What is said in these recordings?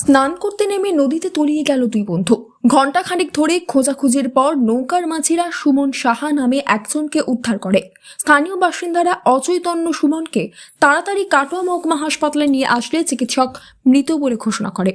স্নান করতে নেমে নদীতে তলিয়ে গেল দুই বন্ধু। ঘণ্টাখানেক ধরে খোঁজাখুঁজির পর নৌকার মাঝিরা সুমন সাহা নামে একজনকে উদ্ধার করে। স্থানীয় বাসিন্দারা অচৈতন্য সুমনকে তাড়াতাড়ি কাটোয়া মহকুমা হাসপাতালে নিয়ে আসলে চিকিৎসক মৃত বলে ঘোষণা করে।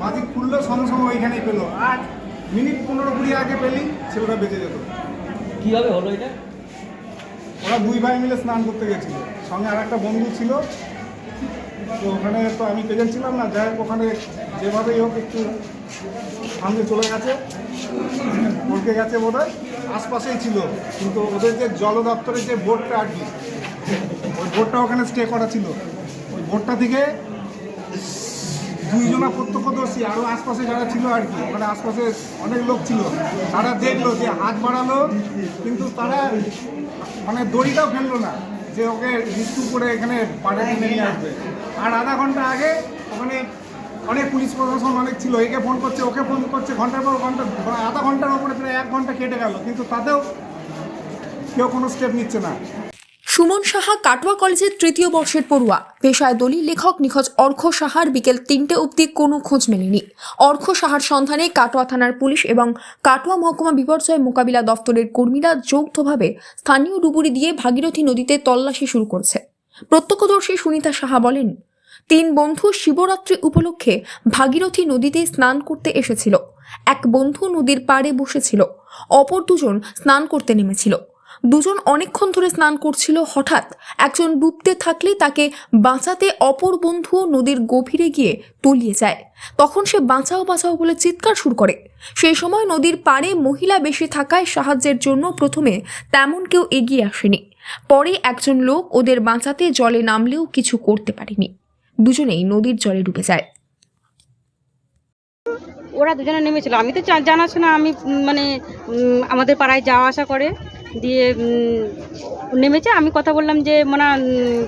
মাঝি খুললো সঙ্গে সঙ্গে ওইখানেই পেল। আর মিনিট পনেরো কুড়ি আগে পেলেই ছেলেটা বেঁচে যেত। কীভাবে হলো এটা? ওরা দুই ভাই মিলে স্নান করতে গেছিল। সঙ্গে আর একটা বন্ধু ছিল তো ওখানে তো আমি প্রেজেন্ট ছিলাম না, যাই হোক ওখানে যেভাবেই হোক একটু সামনে চলে গেছে পড়কে গেছে বোধ হয় আশপাশেই ছিল, কিন্তু ওদের যে জল দপ্তরের যে বোর্ডটা আর কি, ওই বোর্ডটা ওখানে স্টে করা ছিল। ওই বোর্ডটা থেকে দুইজনা প্রত্যক্ষদর্শী আরও আশপাশে যারা ছিল আর কি, ওখানে আশপাশে অনেক লোক ছিল, তারা দেখল যে হাত বাড়ালো, কিন্তু তারা মানে দড়িটাও ফেলল না, যে ওকে রিস্কু করে এখানে পাড়ে নিয়ে আসবে। আর আধা ঘণ্টা আগে ওখানে অনেক পুলিশ প্রশাসন অনেক ছিল, একে ফোন করছে, ওকে ফোন করছে, ঘণ্টার পর ঘণ্টা, আধা ঘণ্টার ওপরে প্রায় এক ঘণ্টা কেটে গেল, কিন্তু তাতেও কেউ কোনো স্টেপ নিচ্ছে না। সুমন সাহা, কাটোয়া কলেজের তৃতীয় বর্ষের পড়ুয়া। পেশায় দলি লেখক নিখোঁজ অর্ঘ সাহার বিকেল তিনটে অবধি কোনো খোঁজ মেলেনি। অর্ঘ সাহার সন্ধানে কাটোয়া থানার পুলিশ এবং কাটোয়া মহকুমা বিপর্যয় মোকাবিলা দফতরের কর্মীরা যৌথভাবে স্থানীয় ডুবুরি দিয়ে ভাগীরথী নদীতে তল্লাশি শুরু করছে। প্রত্যক্ষদর্শী সুনিতা সাহা বলেন, তিন বন্ধু শিবরাত্রি উপলক্ষে ভাগীরথী নদীতে স্নান করতে এসেছিল। এক বন্ধু নদীর পাড়ে বসেছিল। অপর দুজন স্নান করতে নেমেছিল। দুজন অনেকক্ষণ ধরে স্নান করছিল, হঠাৎ একজন ডুবতে থাকলে তাকে বাঁচাতে অপর বন্ধু নদীর গভীরে গিয়ে তলিয়ে যায়। তখন সে বাঁচাও বাঁচাও বলে চিৎকার শুরু করে। সেই সময় নদীর পাড়ে মহিলা বেশি থাকায় সাহায্যের জন্য প্রথমে তেমন কেউ এগিয়ে আসেনি। পরে একজন লোক ওদের বাঁচাতে জলে নামলেও কিছু করতে পারেনি। দুজনেই নদীর জলে ডুবে যায়। ওরা দুজনে নেমেছিল। আমি তো জানাশোনা আমি মানে আমাদের পাড়ায় যাওয়া আসা করে, দিয়ে নেমেছে। আমি কথা বললাম যে মানে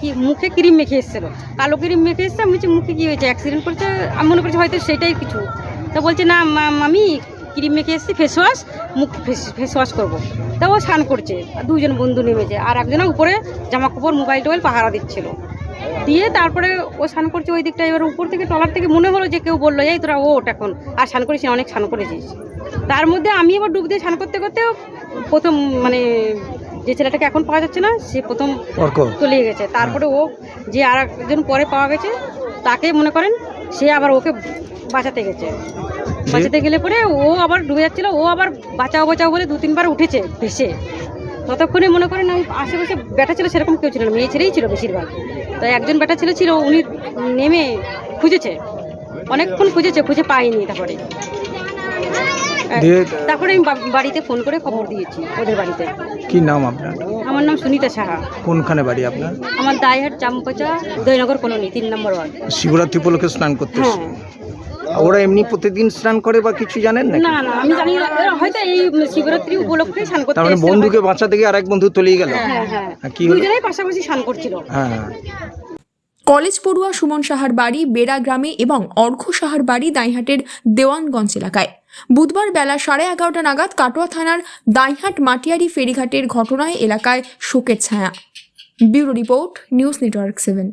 কি, মুখে ক্রিম মেখে এসেছিল। কালো ক্রিম মেখে এসছে। আমি বলছি, মুখে কী হয়েছে? অ্যাক্সিডেন্ট করেছে? আমি মনে করছি, হয়তো সেটাই কিছু। তা বলছে, না, মা- আমি ক্রিম মেখে এসেছি ফেস ওয়াশ মুখ ফেস ওয়াশ করব। তা ও স্নান করছে দুজন বন্ধু নেমেছে আর একজনের উপরে জামা কাপড় মোবাইল টোবাইল পাহারা দিচ্ছিল। দিয়ে তারপরে ও স্নান করছে ওই দিকটা এবার উপর থেকে টলার থেকে মনে হলো যে কেউ বলল এই তোরা ওট এখন। আর স্নান করেছিস অনেক স্নান করেছিস। তার মধ্যে আমি এবার ডুব দিয়ে স্নান করতে করতে প্রথম মানে যে ছেলেটাকে এখন পাওয়া যাচ্ছে না সে প্রথম চলে গেছে। তারপরে ও যে আর একজন পরে পাওয়া গেছে তাকে মনে করেন সে আবার ওকে বাঁচাতে গেছে। বাঁচাতে গেলে পরে ও আবার ডুবে যাচ্ছিল ও আবার বাঁচাও বাঁচাও বলে দু তিনবার উঠেছে ভেসে। ততক্ষণে মনে করেন ওই আশেপাশে ব্যাটা ছিল সেরকম কেউ ছিল না মেয়ে ছেলেই ছিল বেশিরভাগ। তো একজন ব্যাটা ছেলে ছিল উনি নেমে খুঁজেছে। অনেকক্ষণ খুঁজেছে খুঁজে পাইনি তারপরে। তারপরে আমি বাড়িতে ফোন করে খবর দিয়েছি ওদের বাড়িতে। কি নাম আপনার? আমার নাম সুনিতা সাহা। কোনখানে বাড়ি আপনার? আমার দায়হাট চাম্পাচা উদয়নগর কলোনি তিন নম্বর ওয়ার্ড। শিবরাত্রি উপলক্ষে স্নান করতে হ্যাঁ। ওরা এমনি প্রতিদিন স্নান করে বা কিছু জানেন না না না আমি জানি না হয়তো এই শিবরাত্রি উপলক্ষে স্নান করতে তার মানে বন্ধুকে বাঁচাতে গিয়ে আরেক বন্ধু তলিয়ে গেল। হ্যাঁ হ্যাঁ কি হলো? দুজনেই পাশাপাশি স্নান করছিল। হ্যাঁ। কলেজ পড়ুয়া সুমন সাহার বাড়ি বেড়া গ্রামে এবং অর্ঘ সাহার বাড়ি দাইহাটের দেওয়ানগঞ্জ এলাকায়। বুধবার বেলা সাড়ে এগারোটা নাগাদ কাটোয়া থানার দাইহাট মাটিয়ারি ফেরিঘাটের ঘটনায় এলাকায় শোকের ছায়া। Bureau report news network seven.